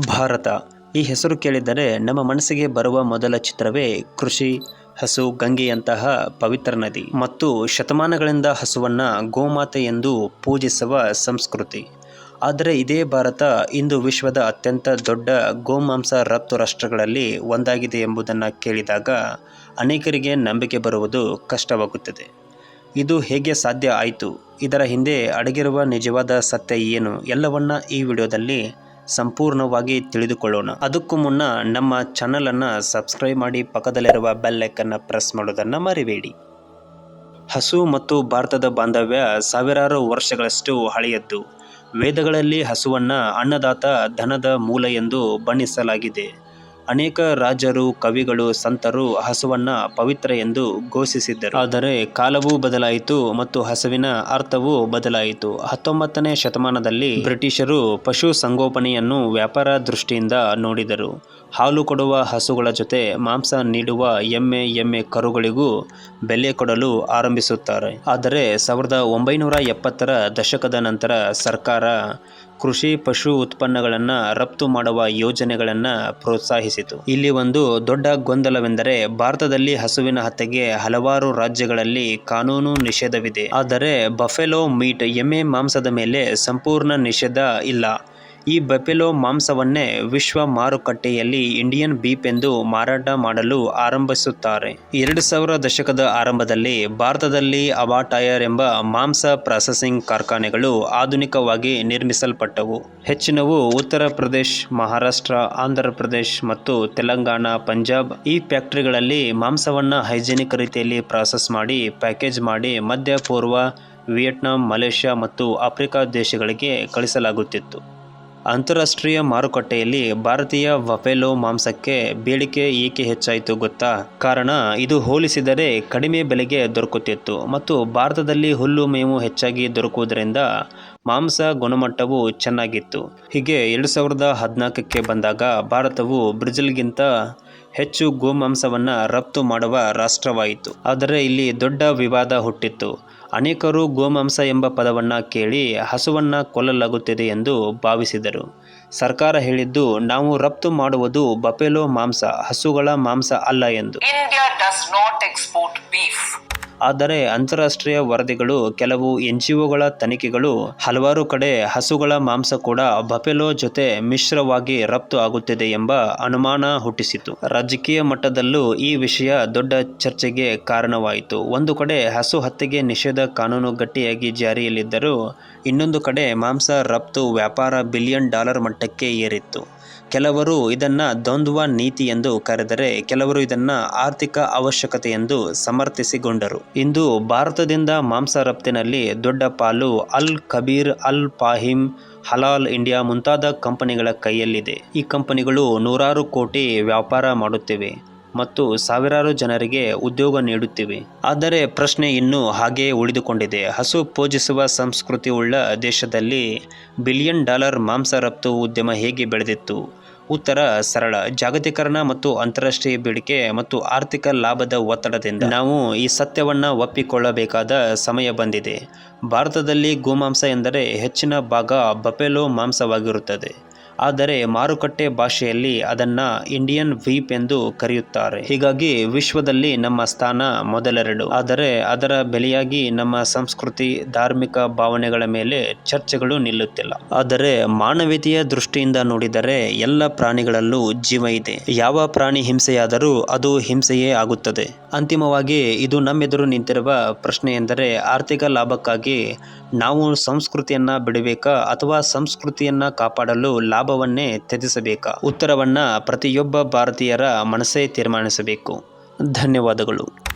ಭಾರತ. ಈ ಹೆಸರು ಕೇಳಿದರೆ ನಮ್ಮ ಮನಸ್ಸಿಗೆ ಬರುವ ಮೊದಲ ಚಿತ್ರವೇ ಕೃಷಿ, ಹಸು, ಗಂಗೆಯಂತಹ ಪವಿತ್ರ ನದಿ ಮತ್ತು ಶತಮಾನಗಳಿಂದ ಹಸುವನ್ನ ಗೋಮಾತೆ ಎಂದು ಪೂಜಿಸುವ ಸಂಸ್ಕೃತಿ. ಆದರೆ ಇದೇ ಭಾರತ ಇಂದು ವಿಶ್ವದ ಅತ್ಯಂತ ದೊಡ್ಡ ಗೋಮಾಂಸ ರಫ್ತು ರಾಷ್ಟ್ರಗಳಲ್ಲಿ ಒಂದಾಗಿದೆ ಎಂಬುದನ್ನು ಕೇಳಿದಾಗ ಅನೇಕರಿಗೆ ನಂಬಿಕೆ ಬರುವುದು ಕಷ್ಟವಾಗುತ್ತದೆ. ಇದು ಹೇಗೆ ಸಾಧ್ಯ ಆಯಿತು? ಇದರ ಹಿಂದೆ ಅಡಗಿರುವ ನಿಜವಾದ ಸತ್ಯ ಏನು? ಎಲ್ಲವನ್ನ ಈ ವಿಡಿಯೋದಲ್ಲಿ ಸಂಪೂರ್ಣವಾಗಿ ತಿಳಿದುಕೊಳ್ಳೋಣ. ಅದಕ್ಕೂ ಮುನ್ನ ನಮ್ಮ ಚಾನಲನ್ನು ಸಬ್ಸ್ಕ್ರೈಬ್ ಮಾಡಿ ಪಕ್ಕದಲ್ಲಿರುವ ಬೆಲ್ ಐಕನ್ನ ಪ್ರೆಸ್ ಮಾಡೋದನ್ನು ಮರಿಬೇಡಿ. ಹಸು ಮತ್ತು ಭಾರತದ ಬಾಂಧವ್ಯ ಸಾವಿರಾರು ವರ್ಷಗಳಷ್ಟು ಹಳೆಯದ್ದು. ವೇದಗಳಲ್ಲಿ ಹಸುವನ್ನ ಅನ್ನದಾತ ಧನದ ಮೂಲ ಎಂದು ಬಣ್ಣಿಸಲಾಗಿದೆ. ಅನೇಕ ರಾಜರು, ಕವಿಗಳು, ಸಂತರು ಹಸುವನ್ನ ಪವಿತ್ರ ಎಂದು ಘೋಷಿಸಿದ್ದರು. ಆದರೆ ಕಾಲವೂ ಬದಲಾಯಿತು ಮತ್ತು ಹಸುವಿನ ಅರ್ಥವೂ ಬದಲಾಯಿತು. ಹತ್ತೊಂಬತ್ತನೇ ಶತಮಾನದಲ್ಲಿ ಬ್ರಿಟಿಷರು ಪಶು ಸಂಗೋಪನೆಯನ್ನು ವ್ಯಾಪಾರ ದೃಷ್ಟಿಯಿಂದ ನೋಡಿದರು. ಹಾಲು ಕೊಡುವ ಹಸುಗಳ ಜೊತೆ ಮಾಂಸ ನೀಡುವ ಎಮ್ಮೆ ಎಮ್ಮೆ ಕರುಗಳಿಗೂ ಬೆಲೆ ಕೊಡಲು ಆರಂಭಿಸುತ್ತಾರೆ. ಆದರೆ ಸಾವಿರದ ಒಂಬೈನೂರ ಎಪ್ಪತ್ತರ ದಶಕದ ನಂತರ ಸರ್ಕಾರ ಕೃಷಿ, ಪಶು ಉತ್ಪನ್ನಗಳನ್ನು ರಫ್ತು ಮಾಡುವ ಯೋಜನೆಗಳನ್ನು ಪ್ರೋತ್ಸಾಹಿಸಿತು. ಇಲ್ಲಿ ಒಂದು ದೊಡ್ಡ ಗೊಂದಲವೆಂದರೆ ಭಾರತದಲ್ಲಿ ಹಸುವಿನ ಹತ್ಯೆಗೆ ಹಲವಾರು ರಾಜ್ಯಗಳಲ್ಲಿ ಕಾನೂನು ನಿಷೇಧವಿದೆ. ಆದರೆ ಬಫೆಲೋ ಮೀಟ್ ಎಮ್ಮೆ ಮಾಂಸದ ಮೇಲೆ ಸಂಪೂರ್ಣ ನಿಷೇಧ ಇಲ್ಲ. ಈ ಬಫೆಲೋ ಮಾಂಸವನ್ನೇ ವಿಶ್ವ ಮಾರುಕಟ್ಟೆಯಲ್ಲಿ ಇಂಡಿಯನ್ ಬೀಪ್ ಎಂದು ಮಾರಾಟ ಮಾಡಲು ಆರಂಭಿಸುತ್ತಾರೆ. ಎರಡು ಸಾವಿರ ದಶಕದ ಆರಂಭದಲ್ಲಿ ಭಾರತದಲ್ಲಿ ಅವಾಟಯರ್ ಎಂಬ ಮಾಂಸ ಪ್ರಾಸೆಸಿಂಗ್ ಕಾರ್ಖಾನೆಗಳು ಆಧುನಿಕವಾಗಿ ನಿರ್ಮಿಸಲ್ಪಟ್ಟವು. ಹೆಚ್ಚಿನವು ಉತ್ತರ ಪ್ರದೇಶ್, ಮಹಾರಾಷ್ಟ್ರ, ಆಂಧ್ರ ಪ್ರದೇಶ್ ಮತ್ತು ತೆಲಂಗಾಣ, ಪಂಜಾಬ್ ಈ ಫ್ಯಾಕ್ಟರಿಗಳಲ್ಲಿ ಮಾಂಸವನ್ನು ಹೈಜೆನಿಕ್ ರೀತಿಯಲ್ಲಿ ಪ್ರಾಸೆಸ್ ಮಾಡಿ, ಪ್ಯಾಕೇಜ್ ಮಾಡಿ ಮಧ್ಯ ಪೂರ್ವ ವಿಯೆಟ್ನಾಂ, ಮಲೇಷ್ಯಾ ಮತ್ತು ಆಫ್ರಿಕಾ ದೇಶಗಳಿಗೆ ಕಳಿಸಲಾಗುತ್ತಿತ್ತು. ಅಂತಾರಾಷ್ಟ್ರೀಯ ಮಾರುಕಟ್ಟೆಯಲ್ಲಿ ಭಾರತೀಯ ವಫೆಲೋ ಮಾಂಸಕ್ಕೆ ಬೇಡಿಕೆ ಏಕೆ ಹೆಚ್ಚಾಯಿತು ಗೊತ್ತಾ? ಕಾರಣ, ಇದು ಹೋಲಿಸಿದರೆ ಕಡಿಮೆ ಬೆಲೆಗೆ ದೊರಕುತ್ತಿತ್ತು ಮತ್ತು ಭಾರತದಲ್ಲಿ ಹುಲ್ಲು ಮೇವು ಹೆಚ್ಚಾಗಿ ದೊರಕುವುದರಿಂದ ಮಾಂಸ ಗುಣಮಟ್ಟವು ಚೆನ್ನಾಗಿತ್ತು. ಹೀಗೆ ಎರಡು ಸಾವಿರದ ಹದಿನಾಲ್ಕಕ್ಕೆ ಬಂದಾಗ ಭಾರತವು ಬ್ರೆಜಿಲ್ಗಿಂತ ಹೆಚ್ಚು ಗೋಮಾಂಸವನ್ನು ರಫ್ತು ಮಾಡುವ ರಾಷ್ಟ್ರವಾಯಿತು. ಆದರೆ ಇಲ್ಲಿ ದೊಡ್ಡ ವಿವಾದ ಹುಟ್ಟಿತ್ತು. ಅನೇಕರು ಗೋಮಾಂಸ ಎಂಬ ಪದವನ್ನು ಕೇಳಿ ಹಸುವನ್ನು ಕೊಲ್ಲಲಾಗುತ್ತಿದೆ ಎಂದು ಭಾವಿಸಿದರು ಸರ್ಕಾರ ಹೇಳಿದ್ದು, ನಾವು ರಫ್ತು ಮಾಡುವುದು ಬಫೆಲೋ ಮಾಂಸ, ಹಸುಗಳ ಮಾಂಸ ಅಲ್ಲ ಎಂದು India does not export beef. ಆದರೆ ಅಂತಾರಾಷ್ಟ್ರೀಯ ವರದಿಗಳು, ಕೆಲವು ಎನ್ಜಿಒಗಳ ತನಿಖೆಗಳು, ಹಲವಾರು ಕಡೆ ಹಸುಗಳ ಮಾಂಸ ಕೂಡ ಬಫೆಲೋ ಜೊತೆ ಮಿಶ್ರವಾಗಿ ರಫ್ತು ಆಗುತ್ತಿದೆ ಎಂಬ ಅನುಮಾನ ಹುಟ್ಟಿಸಿತು ರಾಜಕೀಯ ಮಟ್ಟದಲ್ಲೂ ಈ ವಿಷಯ ದೊಡ್ಡ ಚರ್ಚೆಗೆ ಕಾರಣವಾಯಿತು. ಒಂದು ಕಡೆ ಹಸು ಹತ್ಯೆಗೆ ನಿಷೇಧ ಕಾನೂನು ಗಟ್ಟಿಯಾಗಿ ಜಾರಿಯಲ್ಲಿದ್ದರೂ, ಇನ್ನೊಂದು ಕಡೆ ಮಾಂಸ ರಫ್ತು ವ್ಯಾಪಾರ ಬಿಲಿಯನ್ ಡಾಲರ್ ಮಟ್ಟಕ್ಕೆ ಏರಿತ್ತು. ಕೆಲವರು ಇದನ್ನ ದ್ವಂದ್ವ ನೀತಿ ಎಂದು ಕರೆದರೆ, ಕೆಲವರು ಇದನ್ನ ಆರ್ಥಿಕ ಅವಶ್ಯಕತೆ ಎಂದು ಸಮರ್ಥಿಸಿಕೊಂಡರು. ಇಂದು ಭಾರತದಿಂದ ಮಾಂಸ ರಫ್ತಿನಲ್ಲಿ ದೊಡ್ಡ ಪಾಲು ಅಲ್ ಕಬೀರ್ ಅಲ್ ಫಾಹಿಮ್ ಹಲಾಲ್ ಇಂಡಿಯಾ ಮುಂತಾದ ಕಂಪನಿಗಳ ಕೈಯಲ್ಲಿದೆ. ಈ ಕಂಪನಿಗಳು ನೂರಾರು ಕೋಟಿ ವ್ಯಾಪಾರ ಮಾಡುತ್ತಿವೆ ಮತ್ತು ಸಾವಿರಾರು ಜನರಿಗೆ ಉದ್ಯೋಗ ನೀಡುತ್ತಿವೆ. ಆದರೆ ಪ್ರಶ್ನೆ ಇನ್ನೂ ಹಾಗೆಯೇ ಉಳಿದುಕೊಂಡಿದೆ. ಹಸು ಪೂಜಿಸುವ ಸಂಸ್ಕೃತಿ ಉಳ್ಳ ದೇಶದಲ್ಲಿ ಬಿಲಿಯನ್ ಡಾಲರ್ ಮಾಂಸ ರಫ್ತು ಉದ್ಯಮ ಹೇಗೆ ಬೆಳೆದಿತ್ತು? ಉತ್ತರ ಸರಳ, ಜಾಗತೀಕರಣ ಮತ್ತು ಅಂತಾರಾಷ್ಟ್ರೀಯ ಬೇಡಿಕೆ ಮತ್ತು ಆರ್ಥಿಕ ಲಾಭದ ಒತ್ತಡದಿಂದ. ನಾವು ಈ ಸತ್ಯವನ್ನು ಒಪ್ಪಿಕೊಳ್ಳಬೇಕಾದ ಸಮಯ ಬಂದಿದೆ. ಭಾರತದಲ್ಲಿ ಗೋಮಾಂಸ ಎಂದರೆ ಹೆಚ್ಚಿನ ಭಾಗ ಬಫೆಲೋ ಮಾಂಸವಾಗಿರುತ್ತದೆ. ಆದರೆ ಮಾರುಕಟ್ಟೆ ಭಾಷೆಯಲ್ಲಿ ಅದನ್ನ ಇಂಡಿಯನ್ ವೀಪ್ ಎಂದು ಕರೆಯುತ್ತಾರೆ. ಹೀಗಾಗಿ ವಿಶ್ವದಲ್ಲಿ ನಮ್ಮ ಸ್ಥಾನ ಮೊದಲೆರಡು. ಆದರೆ ಅದರ ಬೆಲೆಯಾಗಿ ನಮ್ಮ ಸಂಸ್ಕೃತಿ, ಧಾರ್ಮಿಕ ಭಾವನೆಗಳ ಮೇಲೆ ಚರ್ಚೆಗಳು ನಿಲ್ಲುತ್ತಿಲ್ಲ. ಆದರೆ ಮಾನವೀಯತೆಯ ದೃಷ್ಟಿಯಿಂದ ನೋಡಿದರೆ ಎಲ್ಲ ಪ್ರಾಣಿಗಳಲ್ಲೂ ಜೀವ ಇದೆ. ಯಾವ ಪ್ರಾಣಿ ಹಿಂಸೆಯಾದರೂ ಅದು ಹಿಂಸೆಯೇ ಆಗುತ್ತದೆ. ಅಂತಿಮವಾಗಿ ಇದು ನಮ್ಮೆದುರು ನಿಂತಿರುವ ಪ್ರಶ್ನೆ ಎಂದರೆ ಆರ್ಥಿಕ ಲಾಭಕ್ಕಾಗಿ ನಾವು ಸಂಸ್ಕೃತಿಯನ್ನ ಬಿಡಬೇಕಾ ಅಥವಾ ಸಂಸ್ಕೃತಿಯನ್ನ ಕಾಪಾಡಲು ಲಾಭವನ್ನೇ ತ್ಯಜಿಸಬೇಕಾ? ಉತ್ತರವನ್ನ ಪ್ರತಿಯೊಬ್ಬ ಭಾರತೀಯರ ಮನಸ್ಸೇ ತೀರ್ಮಾನಿಸಬೇಕು. ಧನ್ಯವಾದಗಳು.